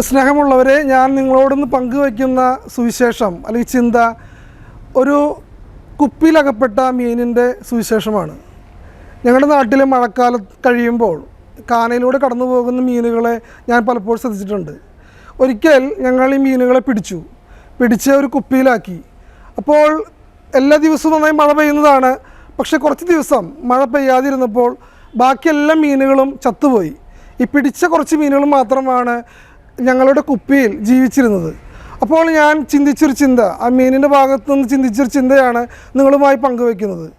സ്നേഹമുള്ളവരെ ഞാൻ നിങ്ങളോടൊന്ന് പങ്കുവയ്ക്കുന്ന സുവിശേഷം അല്ലെങ്കിൽ ചിന്ത ഒരു കുപ്പിയിലകപ്പെട്ട മീനിന്റെ സുവിശേഷമാണ്. ഞങ്ങളുടെ നാട്ടിൽ മഴക്കാലം കഴിയുമ്പോൾ കാനയിലൂടെ കടന്നു പോകുന്ന മീനുകളെ ഞാൻ പലപ്പോഴും ശ്രദ്ധിച്ചിട്ടുണ്ട്. ഒരിക്കൽ ഞങ്ങൾ ഈ മീനുകളെ പിടിച്ചു. പിടിച്ച് ഒരു കുപ്പിയിലാക്കി. അപ്പോൾ എല്ലാ ദിവസവും നന്നായി മഴ പെയ്യുന്നതാണ്. പക്ഷേ കുറച്ച് ദിവസം മഴ പെയ്യാതിരുന്നപ്പോൾ ബാക്കി എല്ലാ മീനുകളും ചത്തുപോയി. ഈ പിടിച്ച കുറച്ച് മീനുകൾ മാത്രമാണ് ഞങ്ങളുടെ കുപ്പിയിൽ ജീവിച്ചിരുന്നത്. അപ്പോൾ ഞാൻ ചിന്തിച്ചൊരു ചിന്ത ആ മീനിന്റെ ഭാഗത്തു നിന്ന് ചിന്തിച്ചൊരു ചിന്തയാണ് നിങ്ങളുമായി പങ്കുവയ്ക്കുന്നത്.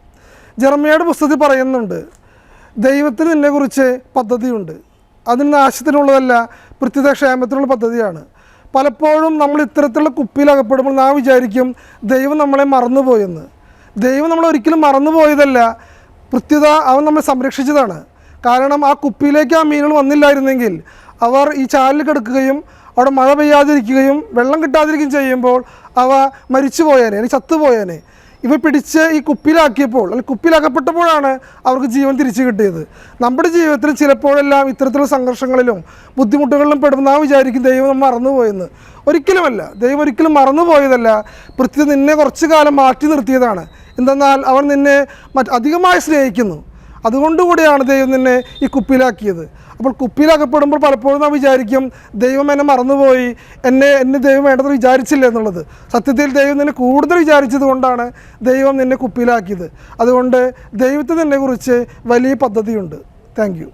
ജർമ്മയുടെ പുസ്തകത്തിൽ പറയുന്നുണ്ട് ദൈവത്തിന് നിന്നെക്കുറിച്ച് പദ്ധതിയുണ്ട്. അതിന് നാശത്തിനുള്ളതല്ല പ്രത്യേക ക്ഷേമത്തിനുള്ള പദ്ധതിയാണ്. പലപ്പോഴും നമ്മൾ ഇത്തരത്തിലുള്ള കുപ്പിയിൽ അകപ്പെടുമ്പോൾ നാം വിചാരിക്കും ദൈവം നമ്മളെ മറന്നുപോയെന്ന്. ദൈവം നമ്മളെ ഒരിക്കലും മറന്നുപോയതല്ല പ്രത്യുത അവൻ നമ്മളെ സംരക്ഷിച്ചതാണ്. കാരണം ആ കുപ്പിയിലേക്ക് ആ മീനുകൾ വന്നില്ലായിരുന്നെങ്കിൽ അവർ ഈ ചാലിൽ കിടക്കുകയും അവിടെ മഴ പെയ്യാതിരിക്കുകയും വെള്ളം കിട്ടാതിരിക്കുകയും ചെയ്യുമ്പോൾ അവ മരിച്ചു പോയേനെ അല്ലെങ്കിൽ ചത്തുപോയേനെ. ഇവ പിടിച്ച് ഈ കുപ്പിയിലാക്കിയപ്പോൾ അല്ലെങ്കിൽ കുപ്പിയിലാക്കപ്പെട്ടപ്പോഴാണ് അവർക്ക് ജീവൻ തിരിച്ചു കിട്ടിയത്. നമ്മുടെ ജീവിതത്തിൽ ചിലപ്പോഴെല്ലാം ഇത്തരത്തിലുള്ള സംഘർഷങ്ങളിലും ബുദ്ധിമുട്ടുകളിലും പെടുമ്പോൾ നാം വിചാരിക്കും ദൈവം മറന്നുപോയെന്ന്. ഒരിക്കലുമല്ല. ദൈവം ഒരിക്കലും മറന്നുപോയതല്ല. പൃഥ്വി നിന്നെ കുറച്ചു കാലം മാറ്റി നിർത്തിയതാണ്. എന്തെന്നാൽ അവൻ നിന്നെ മറ്റ് അധികമായി സ്നേഹിക്കുന്നു. അതുകൊണ്ടുകൂടിയാണ് ദൈവം നിന്നെ ഈ കുപ്പിയിലാക്കിയത്. അപ്പോൾ കുപ്പിയിലാക്കപ്പെടുമ്പോൾ പലപ്പോഴും നാം വിചാരിക്കും ദൈവം എന്നെ മറന്നുപോയി എന്നെ എന്നെ ദൈവം വേണ്ടത് വിചാരിച്ചില്ല എന്നുള്ളത്. സത്യത്തിൽ ദൈവം നിന്നെ കൂടുതൽ വിചാരിച്ചത് കൊണ്ടാണ് ദൈവം നിന്നെ കുപ്പിയിലാക്കിയത്. അതുകൊണ്ട് ദൈവത്തിന് കുറിച്ച് വലിയ പദ്ധതിയുണ്ട്. Thank you.